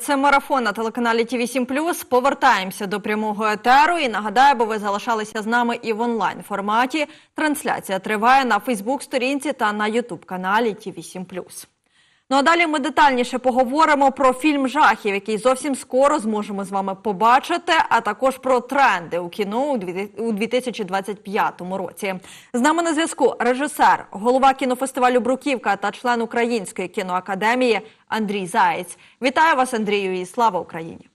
Це марафон на телеканалі Ті 7 Повертаємося до прямого етеру. І нагадаю, бо ви залишалися з нами і в онлайн форматі. Трансляція триває на Фейсбук-сторінці та на Ютуб каналі ТВ 7 Ну а далі ми детальніше поговоримо про фільм жахів, який зовсім скоро зможемо з вами побачити, а також про тренди у кіно у дві- у 2025 році. З нами на зв'язку режисер, голова кінофестивалю Бруківка та член Української кіноакадемії Андрій Заєць. Вітаю вас, Андрію, і слава Україні!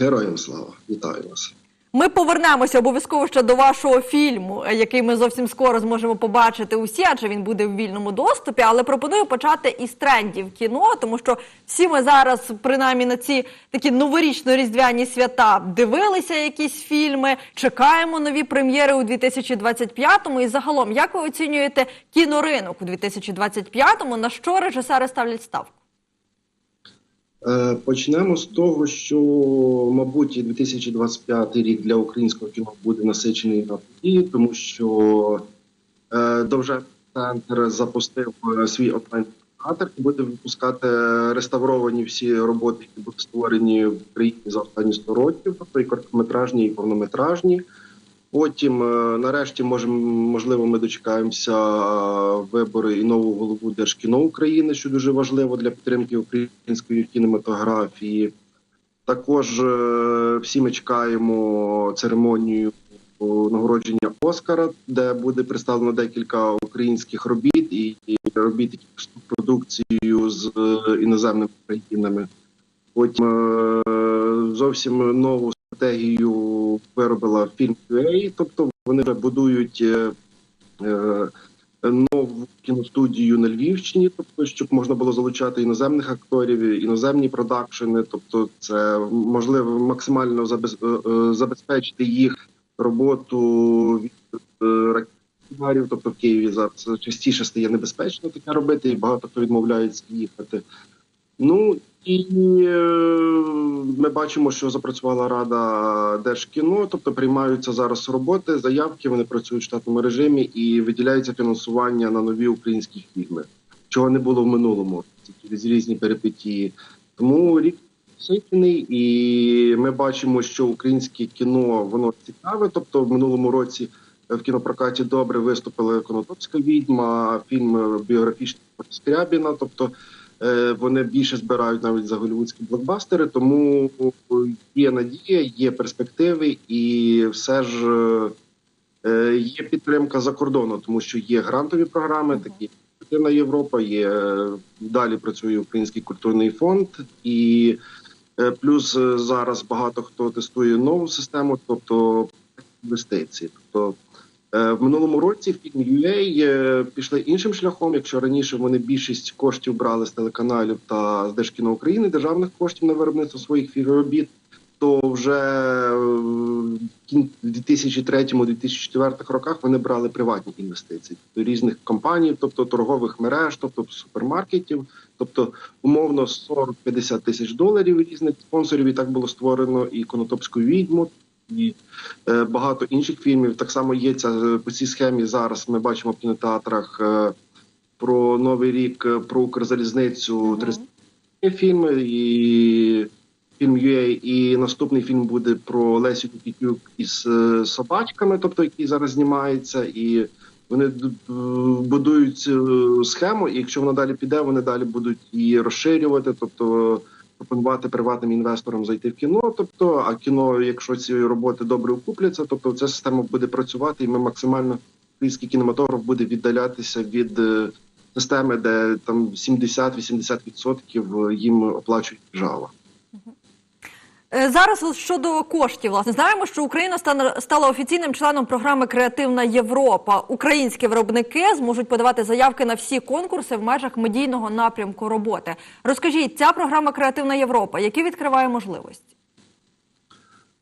Героям слава, вітаю вас. Ми повернемося обов'язково ще до вашого фільму, е, який ми зовсім скоро зможемо побачити усі, адже він буде в вільному доступі. Але пропоную почати із трендів кіно, тому що всі ми зараз, принаймні на ці такі новорічно-різдвяні свята, дивилися якісь фільми, чекаємо нові прем'єри у 2025-му. І загалом, як ви оцінюєте кіноринок у 2025-му? На що режисери ставлять ставку? Е, Почнемо з того, що, мабуть, 2025 рік для українського кіно буде насичений на події, тому що е, Довжен центр запустив е, свій онлайн театр і буде випускати реставровані всі роботи, які були створені в Україні за останні 100 років, тобто і короткометражні, і повнометражні. Потім, е, нарешті, можемо, можливо, ми дочекаємося е, вибори і нову голову Держкіно України, що дуже важливо для підтримки української кінематографії. Також е, всі ми чекаємо церемонію нагородження Оскара, де буде представлено декілька українських робіт і, робіт, які продукцію з іноземними країнами. Потім зовсім нову стратегію виробила фільм UA, тобто вони будують е, е, нову кіностудію на Львівщині, тобто щоб можна було залучати іноземних акторів, іноземні продакшени. Тобто, це можливо максимально е, забезпечити їх роботу від ракетарів. Тобто в Києві зараз частіше стає небезпечно таке робити, і багато хто відмовляється їхати. Ну і е, ми бачимо, що запрацювала рада держкіно, тобто приймаються зараз роботи, заявки. Вони працюють в штатному режимі і виділяється фінансування на нові українські фільми, чого не було в минулому це через різні перипетії. Тому рік насичений, і ми бачимо, що українське кіно воно цікаве. Тобто, в минулому році в кінопрокаті добре виступили Конотопська відьма, фільм біографічний Скрябіна. Тобто вони більше збирають навіть за голівудські блокбастери, тому є надія, є перспективи, і все ж е, є підтримка за кордону, тому що є грантові програми, такі як Європа, є е, далі працює Український культурний фонд і. е, Плюс е, зараз багато хто тестує нову систему, тобто інвестиції. Тобто е, в минулому році фільм UA е, пішли іншим шляхом. Якщо раніше вони більшість коштів брали з телеканалів та з Держкіно України, державних коштів на виробництво своїх фільмробіт, то вже е, в 2003-2004 роках вони брали приватні інвестиції тобто різних компаній, тобто торгових мереж, тобто супермаркетів, тобто умовно 40-50 тисяч доларів різних спонсорів. І так було створено і Конотопську відьму, і е, багато інших фільмів. Так само є ця е, по цій схемі. Зараз ми бачимо в кінотеатрах е, про новий рік, про Укрзалізницю. 30 фільми і фільм UA, і наступний фільм буде про Лесю Нікітюк із собачками, тобто який зараз знімається, і вони будують цю схему. І якщо вона далі піде, вони далі будуть її розширювати, тобто пропонувати приватним інвесторам зайти в кіно. Тобто, а кіно, якщо ці роботи добре окупляться, тобто ця система буде працювати, і ми максимально український кінематограф буде віддалятися від. е, Системи, де там 70-80% їм оплачують держава. Е, Зараз щодо коштів, власне, знаємо, що Україна стала офіційним членом програми Креативна Європа. Українські виробники зможуть подавати заявки на всі конкурси в межах медійного напрямку роботи. Розкажіть, ця програма Креативна Європа, які відкриває можливості?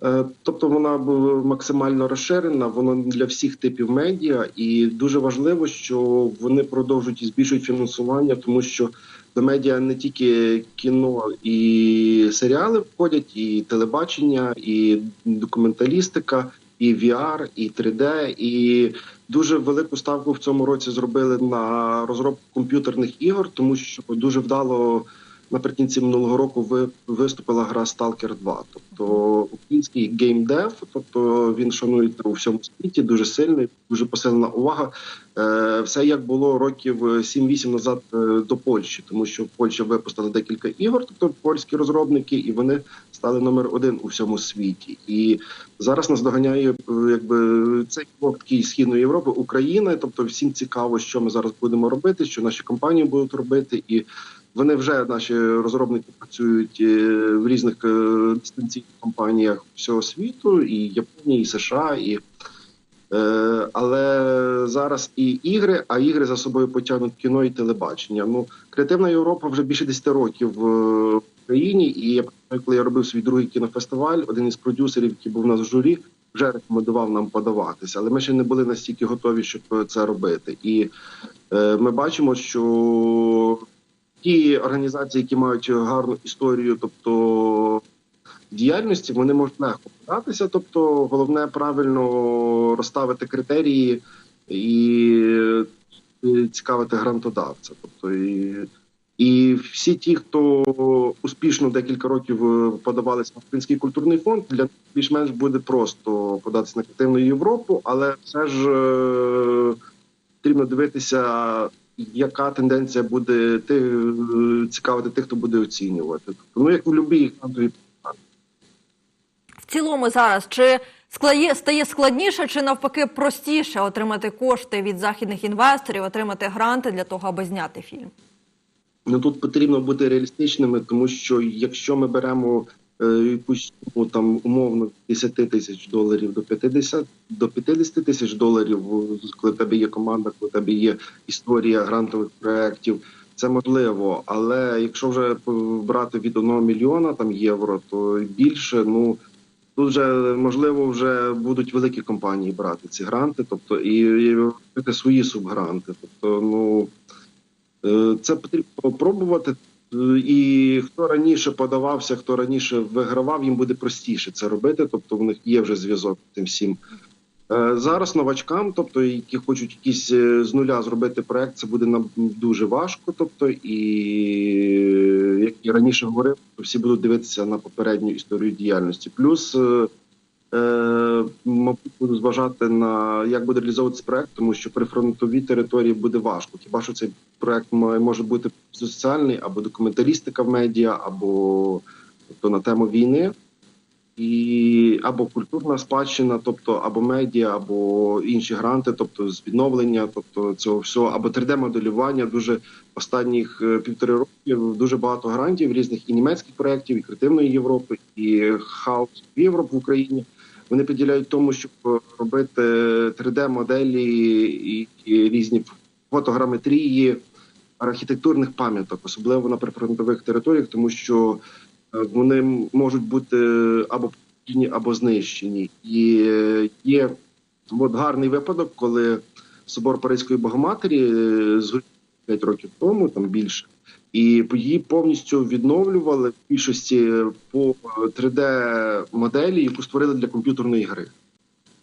Е, Тобто вона була максимально розширена, вона для всіх типів медіа, і дуже важливо, що вони продовжують і збільшують фінансування, тому що до медіа не тільки кіно і серіали входять, і телебачення, і документалістика, і VR, і 3D, і дуже велику ставку в цьому році зробили на розробку комп'ютерних ігор, тому що дуже вдало наприкінці минулого року ви, виступила гра Stalker 2. Тобто український геймдев, тобто він шанується у всьому світі, дуже сильний, дуже посилена увага. Е, все як було років 7-8 назад е, до Польщі, тому що Польща випустила декілька ігор, тобто польські розробники, і вони стали номер один у всьому світі. І зараз нас доганяє е, якби цей блок такий східної Європи, Україна. Тобто, всім цікаво, що ми зараз будемо робити, що наші компанії будуть робити, і вони вже наші розробники працюють е, в різних е, дистанційних компаніях всього світу, і Японії, і США, і Е, але зараз і ігри, а ігри за собою потягнуть кіно і телебачення. Ну, креативна Європа вже більше 10 років в Україні. І я коли я робив свій другий кінофестиваль, один із продюсерів, який був у нас в журі, вже рекомендував нам подаватися, але ми ще не були настільки готові, щоб це робити. І е, ми бачимо, що ті організації, які мають гарну історію, тобто діяльності, вони можуть легко податися. Тобто, головне правильно розставити критерії і е, цікавити грантодавця. Тобто і, і всі ті, хто успішно декілька років е, подавалися на Український культурний фонд, для більш-менш буде просто податися на креативну Європу, але все ж е, потрібно дивитися. Яка тенденція буде ти, е, цікавити тих, хто буде оцінювати? Тобто, ну як в будь-якій грантовій В цілому зараз чи складє- стає складніше, чи навпаки простіше отримати кошти від західних інвесторів, отримати гранти для того, аби зняти фільм? Ну тут потрібно бути реалістичними, тому що якщо ми беремо е, суму там умовно 10 тисяч доларів до 50 до 50 тисяч доларів, коли в тебе є команда, коли в тебе є історія грантових проєктів, це можливо. Але якщо вже брати від 1 мільйона там євро, то більше ну. Тут вже можливо вже будуть великі компанії брати ці гранти, тобто і, і робити свої субгранти. Тобто, ну Е, Це потрібно пробувати. І хто раніше подавався, хто раніше вигравав, їм буде простіше це робити. Тобто, в них є вже зв'язок з цим всім. Е, Зараз новачкам, тобто які хочуть якісь е, з нуля зробити проект, це буде нам дуже важко. Тобто, і як я раніше говорив, всі будуть дивитися на попередню історію діяльності. Плюс Е, мабуть, буду зважати на як буде реалізовуватися проект, тому що при фронтовій території буде важко. Хіба що цей проект може бути соціальний або документалістика в медіа, або тобто на тему війни, і або культурна спадщина, тобто або медіа, або інші гранти, тобто з відновлення, тобто цього всього, або 3D-моделювання. Дуже останніх е, півтори років дуже багато грантів різних і німецьких проєктів, і креативної Європи, і хаус Європ в Україні. Вони приділяють тому, щоб робити 3D-моделі і, різні фотограметрії архітектурних пам'яток, особливо на прифронтових територіях, тому що е, вони можуть бути або пошкоджені, або знищені. І е, є от гарний випадок, коли собор Паризької Богоматері е, згорів 5 років тому, там більше. І її повністю відновлювали в більшості по 3D-моделі, яку створили для комп'ютерної гри.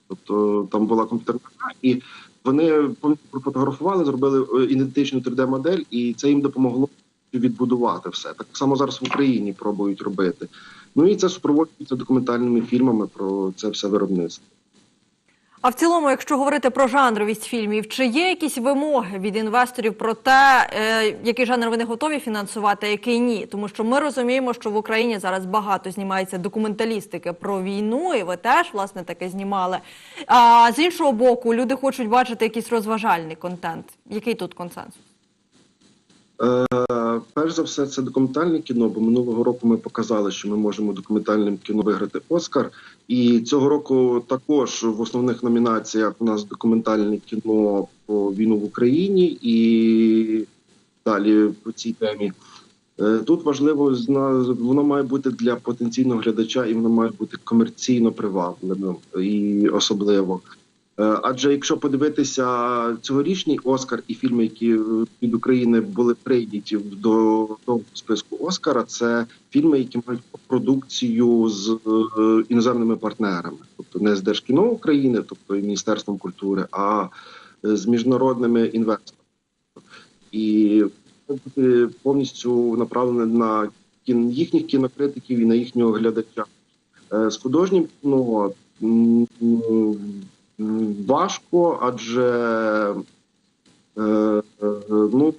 Тобто там була комп'ютерна гра, і вони профотографували, зробили е, ідентичну 3D-модель, і це їм допомогло відбудувати все. Так само зараз в Україні пробують робити. Ну і це супроводжується документальними фільмами про це все виробництво. А в цілому, якщо говорити про жанровість фільмів, чи є якісь вимоги від інвесторів про те, е, який жанр вони готові фінансувати, а який ні? Тому що ми розуміємо, що в Україні зараз багато знімається документалістики про війну, і ви теж власне таке знімали. А з іншого боку, люди хочуть бачити якийсь розважальний контент. Який тут консенсус? Е, перш за все, це документальне кіно, бо минулого року ми показали, що ми можемо документальним кіно виграти Оскар. І цього року також в основних номінаціях у нас документальне кіно про війну в Україні і далі по цій темі. Е, Тут важливо воно має бути для потенційного глядача, і воно має бути комерційно привабливим і особливо. Е, Адже якщо подивитися цьогорічний Оскар і фільми, які від України були прийняті до того списку Оскара, це фільми, які мають продукцію з е, іноземними партнерами, тобто не з Держкіно України, тобто і Міністерством культури, а е, з міжнародними інвесторами. І повністю направлене на їхніх кінокритиків і на їхнього глядача. З художнім кіно важко, адже е, е, ну,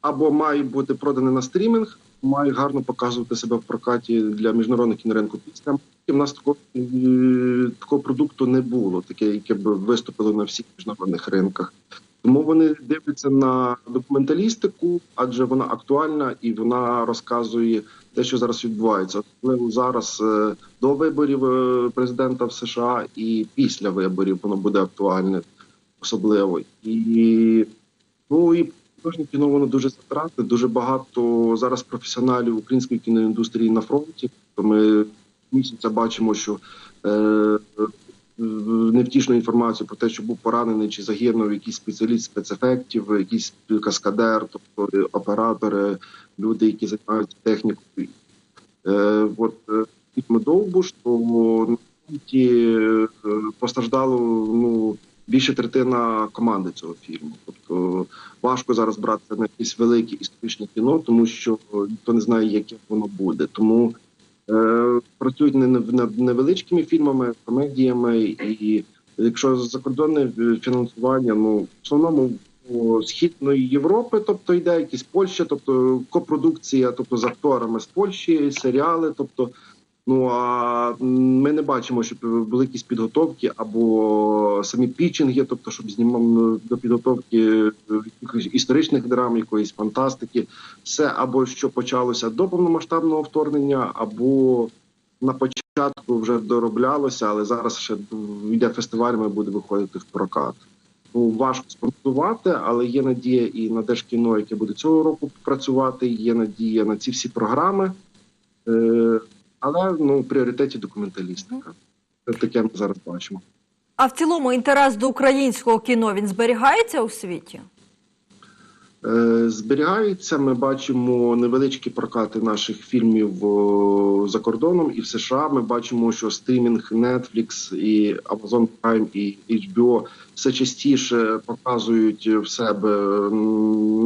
або має бути продане на стрімінг, має гарно показувати себе в прокаті для міжнародних кіноринку після. в нас такого, е, такого продукту не було, таке, яке б виступило на всіх міжнародних ринках. Тому вони дивляться на документалістику, адже вона актуальна і вона розказує те, що зараз відбувається. Особливо зараз е, до виборів е, президента в США і після виборів воно буде актуальне, особливо. І ну і художнє кіно воно дуже затратне. Дуже багато зараз професіоналів української кіноіндустрії на фронті. То ми місяця бачимо, що е, невтішну інформацію про те, що був поранений чи загинув якийсь спеціаліст спецефектів, якийсь каскадер, тобто оператори, люди, які займаються технікою. Е, от е, Довбуш, на фронті е, постраждало ну, більше третина команди цього фільму. Тобто важко зараз братися на якесь велике історичне кіно, тому що ніхто не знає, яке воно буде. Тому працюють не над невеличкими фільмами, комедіями, і якщо закордонне е, фінансування, ну в основному східної Європи, тобто йде якісь Польща, тобто копродукція, тобто з акторами з Польщі, серіали, тобто. Ну а ми не бачимо, щоб були якісь підготовки або самі пічинги, тобто, щоб знімав до підготовки е, історичних драм, якоїсь фантастики, все або що почалося до повномасштабного вторгнення, або на початку вже дороблялося, але зараз ще йде фестивалями, буде виходити в прокат. Ну, важко спрогнозувати, але є надія і на Держкіно, яке буде цього року працювати. Є надія на ці всі програми. Але ну, в пріоритеті документалістика. Це таке ми зараз бачимо. А в цілому інтерес до українського кіно він зберігається у світі? Е, Зберігається. Ми бачимо невеличкі прокати наших фільмів за кордоном і в США. Ми бачимо, що стрімінг Netflix і Amazon Prime і HBO все частіше показують в себе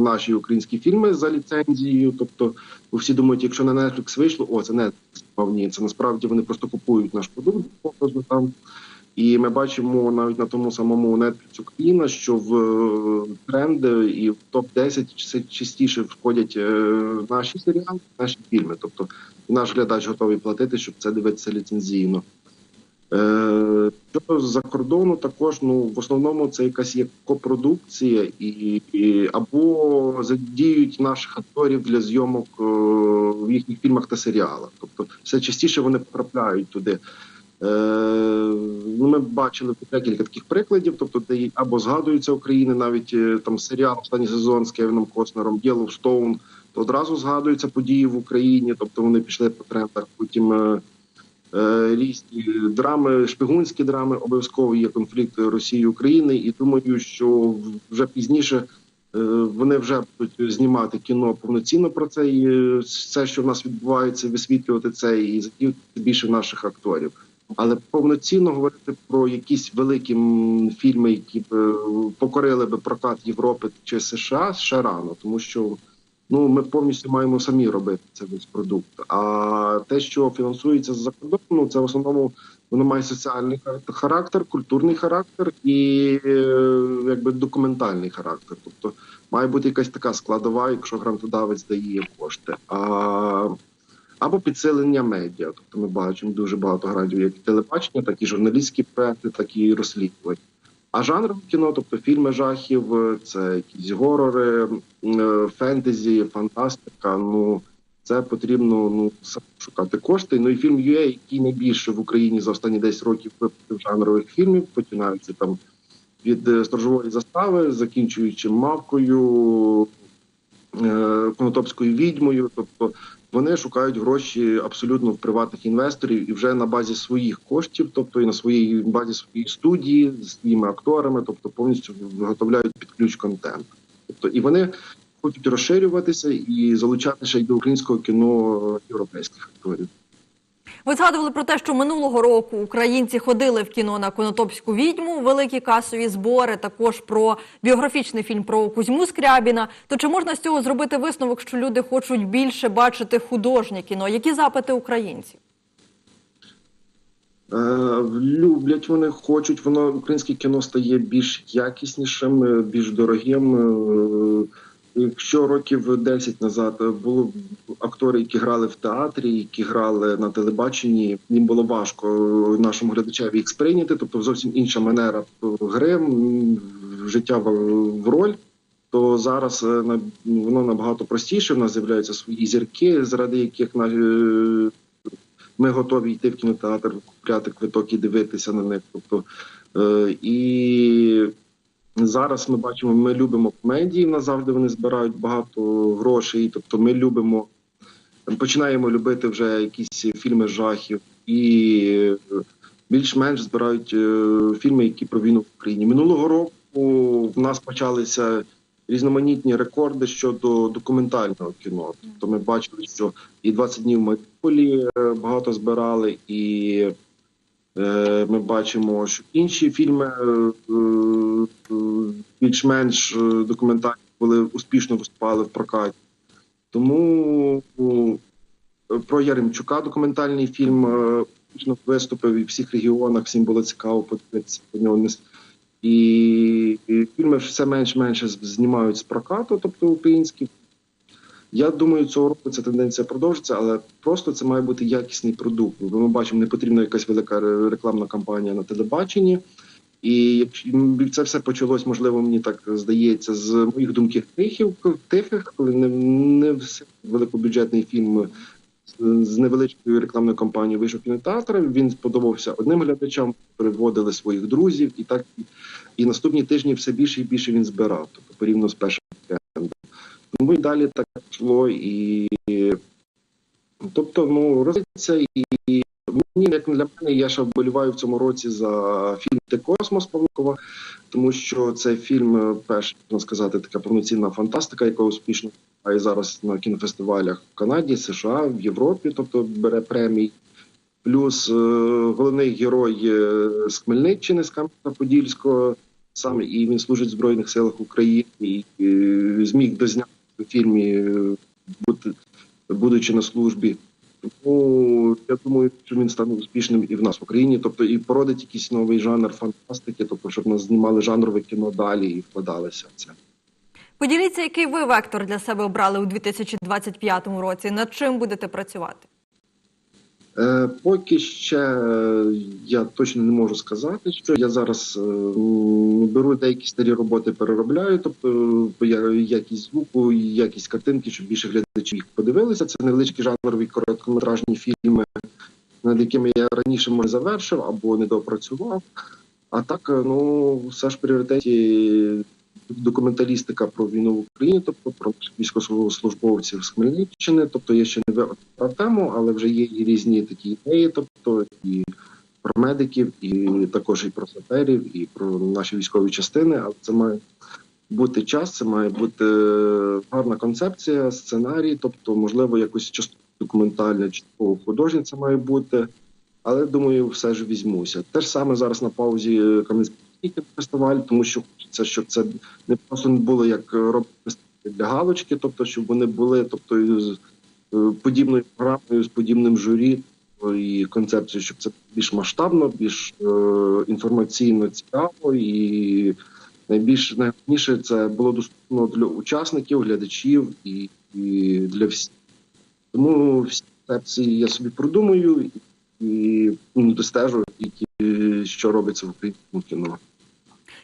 наші українські фільми за ліцензією. Тобто, всі думають, якщо на Netflix вийшло, о, це Netflix. А це насправді вони просто купують наш продукт показу там. І ми бачимо навіть на тому самому Netflix Україна, що в е, тренди і в топ 10 все частіше входять е, наші серіали, наші фільми. Тобто наш глядач готовий платити, щоб це дивитися ліцензійно. Е, Що за кордону також ну в основному це якась є копродукція, і, і або задіють наших акторів для зйомок е, в їхніх фільмах та серіалах. Тобто, все частіше вони потрапляють туди. Е, ну, ми бачили декілька таких прикладів, тобто, де або згадується України, навіть е, там серіал останній сезон з Кевіном Костнером Yellowstone, то одразу згадуються події в Україні, тобто вони пішли по трендах. Потім е, е, різні драми, шпигунські драми, обов'язково є конфлікт Росії і України. І думаю, що вже пізніше е, вони вже будуть знімати кіно повноцінно про це і е, все, що в нас відбувається, висвітлювати це і задіяти більше наших акторів. Але повноцінно говорити про якісь великі фільми, які б е, покорили би прокат Європи чи США, ще рано, тому що ну ми повністю маємо самі робити цей весь продукт. А те, що фінансується з-за кордону, ну, це в основному воно має соціальний характер, культурний характер і е, якби документальний характер. Тобто має бути якась така складова, якщо грантодавець дає кошти. А або підсилення медіа. Тобто ми бачимо дуже багато грантів, як телебачення, так і журналістські проекти, так і розслідування. А жанр кіно, тобто фільми жахів, е, це якісь горори, е, фентезі, фантастика. Ну це потрібно ну шукати кошти. Ну і фільм UA, який найбільше в Україні за останні 10 років випустив жанрових фільмів, починаються там від е, сторожової застави, закінчуючи мавкою, е, конотопською відьмою. Тобто вони шукають гроші абсолютно в приватних інвесторів і вже на базі своїх коштів, тобто і на своїй базі своєї студії з своїми акторами, тобто повністю виготовляють під ключ контент. Тобто і вони хочуть розширюватися і залучати ще й до українського кіно європейських акторів. Ви згадували про те, що минулого року українці ходили в кіно на Конотопську відьму, великі касові збори, також про біографічний фільм про Кузьму Скрябіна. То чи можна з цього зробити висновок, що люди хочуть більше бачити художнє кіно? Які запити українців? Е, люблять вони, хочуть, воно українське кіно стає більш якіснішим, е, більш дорогим. Е, Якщо років 10 назад були актори, які грали в театрі, які грали на телебаченні, їм було важко нашому глядачеві їх сприйняти, тобто зовсім інша манера гри, м, життя в, роль. То зараз е, воно набагато простіше. В нас з'являються свої зірки, заради яких е, ми готові йти в кінотеатр, купляти квиток і дивитися на них. Тобто, е, і зараз ми бачимо, ми любимо комедії. В нас завжди вони збирають багато грошей. Тобто, ми любимо, починаємо любити вже якісь фільми жахів і більш-менш збирають е, фільми, які про війну в Україні. Минулого року в нас почалися різноманітні рекорди щодо документального кіно. Тобто ми бачили, що і 20 днів в Маріуполі е, багато збирали, і ми бачимо, що інші фільми е, е, більш-менш е, документальні були успішно виступали в прокаті. Тому е, про Яремчука документальний фільм е, успішно виступив і в всіх регіонах, всім було цікаво подивитися по нього. І фільми все менш-менше знімають з прокату, тобто українські. Я думаю, цього року ця тенденція продовжиться, але просто це має бути якісний продукт. Бо ми бачимо, не потрібна якась велика рекламна кампанія на телебаченні. І це все почалось, можливо, мені так здається, з моїх думків тихих, тихих, коли не, не великобюджетний фільм з- невеличкою рекламною кампанією вийшов кінотеатр. Він сподобався одним глядачам, приводили своїх друзів, і так і наступні тижні все більше і більше він збирав, тобто порівняно з першим Тому і далі так йшло, і тобто, ну розвивається і мені як для мене, я ще вболіваю в цьому році за фільм Ти Космос Павликова, тому що це фільм, перший, можна сказати, така повноцінна фантастика, яка успішно і зараз на кінофестивалях в Канаді, США, в Європі, тобто бере премії. Плюс е, головний герой е, з Хмельниччини, з Кам'янка-Подільського, саме і він служить в Збройних силах України і е, зміг дозняти у фільмі, е, будучи на службі. Тому я думаю, що він стане успішним і в нас в Україні, тобто і породить якийсь новий жанр фантастики, тобто щоб нас знімали жанрове кіно далі і вкладалися в це. Поділіться, який ви вектор для себе обрали у 2025 році. Над чим будете працювати? Е, Поки ще е, я точно не можу сказати, що я зараз е, беру деякі старі роботи, переробляю, тобто якість звуку, якість картинки, щоб більше глядачів їх подивилися. Це невеличкі жанрові короткометражні фільми, над якими я раніше може завершив або не допрацював. А так, ну все ж пріоритеті документалістика про війну в Україні, тобто про військовослужбовців з Хмельниччини. Тобто я ще не вибрав тему, але вже є і різні такі ідеї, тобто і про медиків, і також і про саперів, і про наші військові частини. Але це має бути час, це має бути гарна концепція, сценарій, тобто, можливо, якось частково документальне, частково художнє це має бути. Але думаю, все ж візьмуся. Те ж саме зараз на паузі Кам'янський фестиваль, тому що хочеться, щоб це не просто не було як робити для галочки, тобто, щоб вони були, тобто з е, подібною програмою, з подібним журі тобто, і концепцією, щоб це більш масштабно, більш е, інформаційно цікаво і найбільш найголовніше це було доступно для учасників, глядачів і, і для всіх. Тому всі концепції я собі продумую і ну, достежу, які, що робиться в українському кіно.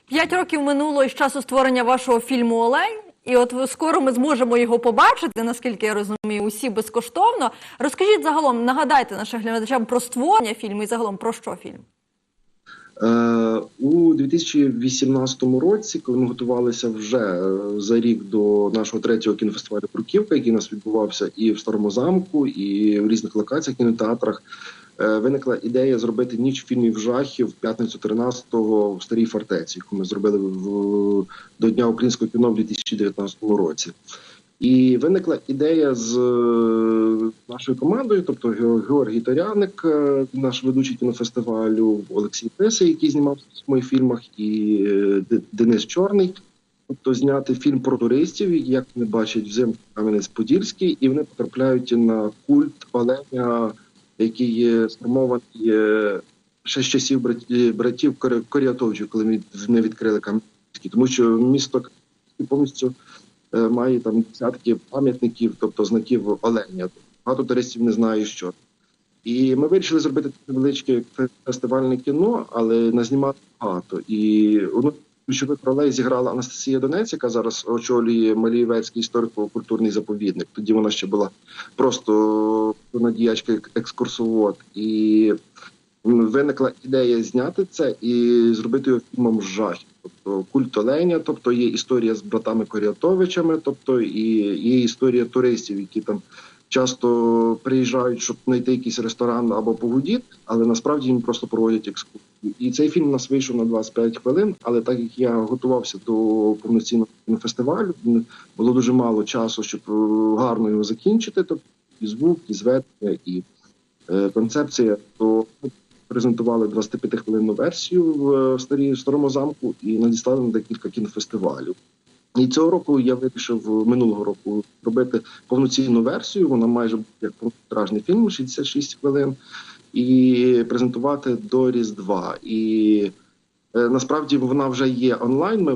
П'ять років минуло із часу створення вашого фільму Олень. І от скоро ми зможемо його побачити, наскільки я розумію, усі безкоштовно. Розкажіть загалом, нагадайте нашим глядачам про створення фільму і загалом про що фільм. Е, у 2018 році, коли ми готувалися вже е, за рік до нашого третього кінофестивалю Бруківка, який у нас відбувався і в Старому замку, і в різних локаціях кінотеатрах, виникла ідея зробити ніч фільмів жахів в п'ятницю 13-го в старій фортеці, яку ми зробили в, до Дня українського кіно в 2019 році. І виникла ідея з е, нашою командою, тобто Ге- Георгій Таряник, е, наш ведучий кінофестивалю, Олексій Песа, який знімався в моїх фільмах, і е, Денис Чорний. Тобто зняти фільм про туристів, як вони бачать взимку Кам'янець-Подільський, і вони потрапляють на культ оленя, який сформований е, ще з часів брат- братів Коря- Корятовичів, коли вони відкрили Кам'янець-Подільський. Тому що місто повністю е, має там десятки пам'ятників, тобто знаків оленя. Багато туристів не знає, що. І ми вирішили зробити таке невеличке фестивальне кіно, але назнімати багато. І одну з ключових ролей зіграла Анастасія Донець, яка зараз очолює Малієвецький історико-культурний заповідник. Тоді вона ще була просто надіячка екскурсовод. І виникла ідея зняти це і зробити його фільмом жахів. Тобто культ оленя, тобто є історія з братами Корятовичами, тобто і є історія туристів, які там часто приїжджають, щоб знайти якийсь ресторан або погудіти, але насправді їм просто проводять екскурсію. І цей фільм нас вийшов на 25 хвилин. Але так як я готувався до повноцінного фестивалю, було дуже мало часу, щоб е, гарно його закінчити. Тобто і звук, і зведення, і е, концепція, то презентували 25 хвилинну версію в е, старій старому замку і надіслали на декілька кінофестивалів. І цього року я вирішив минулого року робити повноцінну версію. Вона майже як повнометражний фільм, 66 хвилин, і презентувати до Різдва. І е, насправді вона вже є онлайн. Ми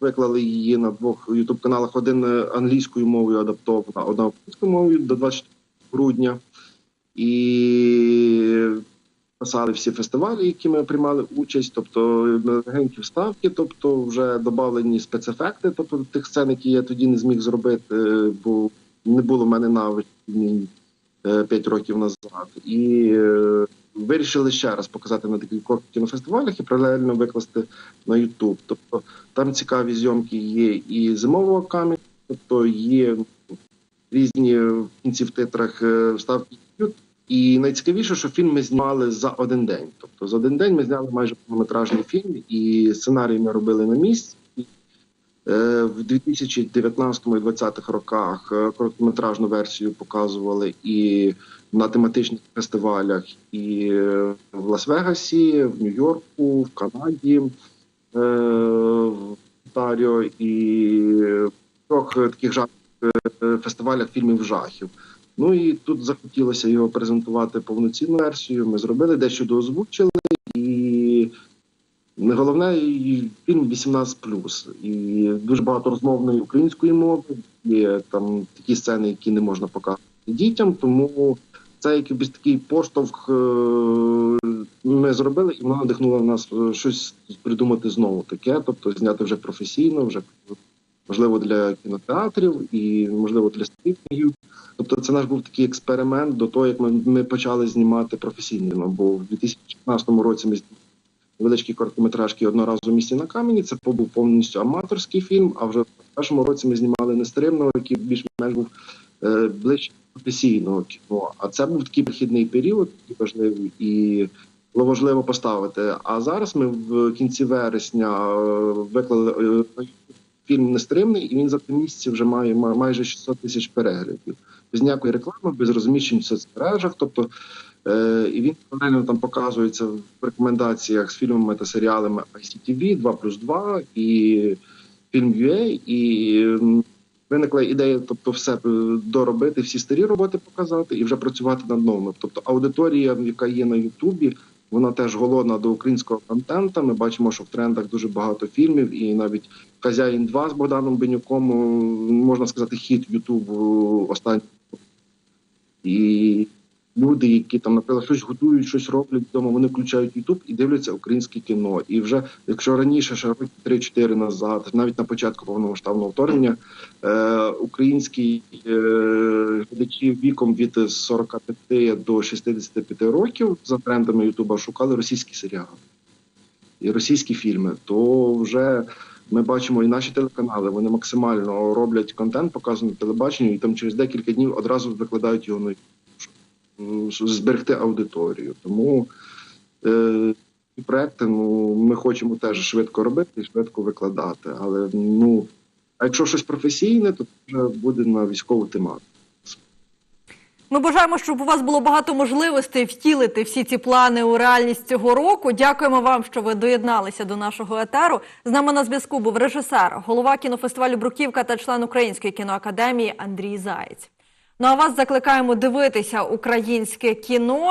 виклали її на двох ютуб каналах: один е, англійською мовою адаптована, одна українською мовою до 24 грудня. І писали всі фестивалі, які ми приймали участь, тобто легенькі вставки, тобто вже додавлені спецефекти, тобто тих сцен, які я тоді не зміг зробити, е, бо не було в мене навички 5 років назад. І е, вирішили ще раз показати на декількох кінофестивалях і паралельно викласти на YouTube. Тобто там цікаві зйомки є і зимового камінь, тобто є різні в кінці в титрах е, вставки. І найцікавіше, що фільм ми знімали за один день. Тобто за один день ми зняли майже повнометражний фільм, і сценарій ми робили на місці. Е, В 2019 і 2020 роках е, короткометражну версію показували і на тематичних фестивалях, і е, в Лас-Вегасі, в Нью-Йорку, в Канаді, в Онтаріо і в трьох таких жахів е, фестивалях фільмів жахів. Ну і тут захотілося його презентувати повноцінну версію. Ми зробили дещо доозвучили, і не головне і фільм 18+. І дуже багато розмовної української мови. Є там такі сцени, які не можна показувати дітям. Тому це якийсь такий поштовх е, ми зробили, і воно надихнуло нас е, щось придумати знову таке, тобто зняти вже професійно, вже можливо для кінотеатрів і можливо для стрітингів. Тобто це наш був такий експеримент до того, як ми, ми почали знімати професійно. Бо в 2016 році ми знімали невеличкі короткометражки одного разу в місті на камені. Це був повністю аматорський фільм. А вже в першому році ми знімали нестримного, який більш-менш був е, ближче професійного кіно. А це був такий перехідний період, такий важливий і. Було важливо поставити. А зараз ми в кінці вересня е, виклали е, фільм Нестримний, і він за три місяці вже має майже 600 тисяч переглядів. Без ніякої реклами, без розміщень в соцмережах. Тобто, е, і він паралельно там показується в рекомендаціях з фільмами та серіалами ICTV 2 плюс 2 і фільм UA, і виникла ідея, тобто, все е, доробити, всі старі роботи показати і вже працювати над новими. Тобто аудиторія, яка є на Ютубі, вона теж голодна до українського контента. Ми бачимо, що в трендах дуже багато фільмів, і навіть Хазяїн 2 з Богданом Бенюком, е, можна сказати, хіт Ютубу останній. І люди, які там, наприклад, щось готують, щось роблять вдома, вони включають Ютуб і дивляться українське кіно. І вже якщо раніше, ще роки 3-4 назад, навіть на початку повномасштабного вторгнення, е, українські е, глядачі віком від 45 до 65 років за трендами Ютуба шукали російські серіали і російські фільми, то вже ми бачимо і наші телеканали. Вони максимально роблять контент, показують на телебаченню, і там через декілька днів одразу викладають його на YouTube, щоб, м, щоб зберегти аудиторію. Тому е, проекти ну, ми хочемо теж швидко робити і швидко викладати. Але ну А якщо щось професійне, то вже буде на військову тематику. Ми бажаємо, щоб у вас було багато можливостей втілити всі ці плани у реальність цього року. Дякуємо вам, що ви доєдналися до нашого етеру. З нами на зв'язку був режисер, голова кінофестивалю Бруківка та член Української кіноакадемії Андрій Заєць. Ну а вас закликаємо дивитися українське кіно.